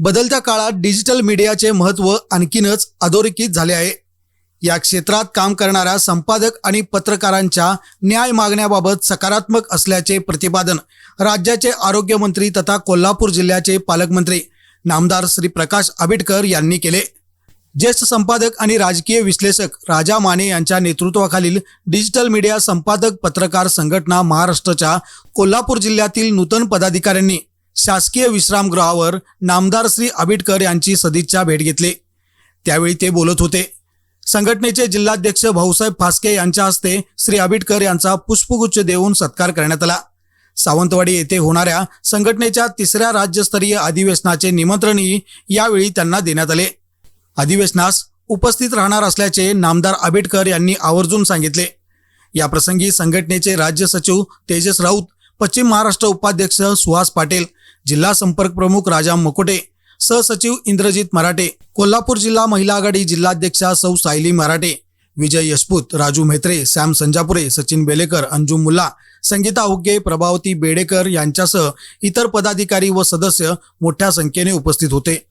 बदलत्या काळात डिजिटल मीडियाचे महत्त्व आणखीनच अधोरेखित झाले आहे. या क्षेत्रात काम करणाऱ्या संपादक आणि पत्रकारांच्या न्याय मागण्याबाबत सकारात्मक असल्याचे प्रतिपादन राज्याचे आरोग्यमंत्री तथा कोल्हापूर जिल्ह्याचे पालकमंत्री नामदार श्री प्रकाश आंबेडकर यांनी केले. ज्येष्ठ संपादक आणि राजकीय विश्लेषक राजा माने यांच्या नेतृत्वाखालील डिजिटल मीडिया संपादक पत्रकार संघटना महाराष्ट्राच्या कोल्हापूर जिल्ह्यातील नूतन पदाधिकाऱ्यांनी शासकीय विश्रामगृहावर नामदार श्री आबिटकर यांची सदिच्छा भेट घेतली. त्यावेळी ते बोलत होते संघटनेचे जिल्हाध्यक्ष भाऊसाहेब फास्के यांच्या हस्ते श्री आबिटकर यांचा पुष्पगुच्छ देऊन सत्कार करण्यात आला. सावंतवाडी येथे होणाऱ्या संघटनेच्या तिसऱ्या राज्यस्तरीय अधिवेशनाचे निमंत्रणही यावेळी त्यांना देण्यात आले. अधिवेशनास उपस्थित राहणार असल्याचे नामदार आबेडकर यांनी आवर्जून सांगितले. याप्रसंगी संघटनेचे राज्य सचिव तेजस राऊत पश्चिम महाराष्ट्र उपाध्यक्ष सुहास पाटील जिल्हा संपर्क प्रमुख राजा मकोटे सहसचिव इंद्रजित मराठे कोल्हापूर जिल्हा महिला आघाडी जिल्हाध्यक्षा सौ सायली मराठे विजय यशपूत राजू म्हेत्रे सॅम संजापुरे सचिन बेलेकर अंजुम मुल्ला संगीता हुग्गे प्रभावती बेडेकर यांच्यासह इतर पदाधिकारी व सदस्य मोठ्या संख्येने उपस्थित होते.